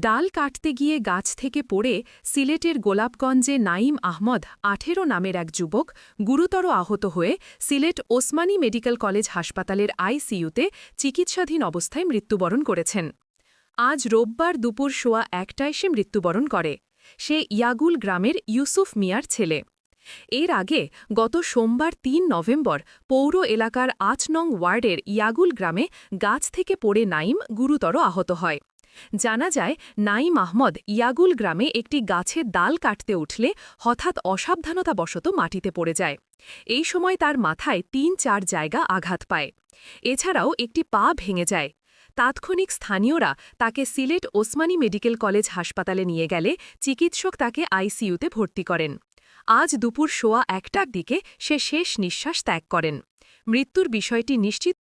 ডাল কাটতে গিয়ে গাছ থেকে পড়ে সিলেটের গোলাপগঞ্জে নাইম আহমদ, আঠেরো নামের এক যুবক, গুরুতর আহত হয়ে সিলেট ওসমানী মেডিকেল কলেজ হাসপাতালের আইসিইউতে চিকিৎসাধীন অবস্থায় মৃত্যুবরণ করেছেন। আজ রোববার দুপুর সোয়া একটায় সে মৃত্যুবরণ করে। সে ইয়াগুল গ্রামের ইউসুফ মিয়ার ছেলে। এর আগে গত সোমবার তিন নভেম্বর পৌর এলাকার আট নং ওয়ার্ডের ইয়াগুল গ্রামে গাছ থেকে পড়ে নাইম গুরুতর আহত হয়। জানা যায় নাইম আহমদ ইয়াগুল গ্রামে একটি গাছের ডাল কাটতে উঠলে হঠাৎ অসাবধানতাবশত মাটিতে পড়ে যায়। এই সময় তার মাথায় তিন চার জায়গা আঘাত পায়। এছাড়াও একটি পা ভেঙে যায়। তাৎক্ষণিক স্থানীয়রা তাকে সিলেট ওসমানী মেডিকেল কলেজ হাসপাতালে নিয়ে গেলে চিকিৎসক তাকে আইসিইউতে ভর্তি করেন। আজ দুপুর সোয়া একটার দিকে সে শেষ নিঃশ্বাস ত্যাগ করেন। মৃত্যুর বিষয়টি নিশ্চিত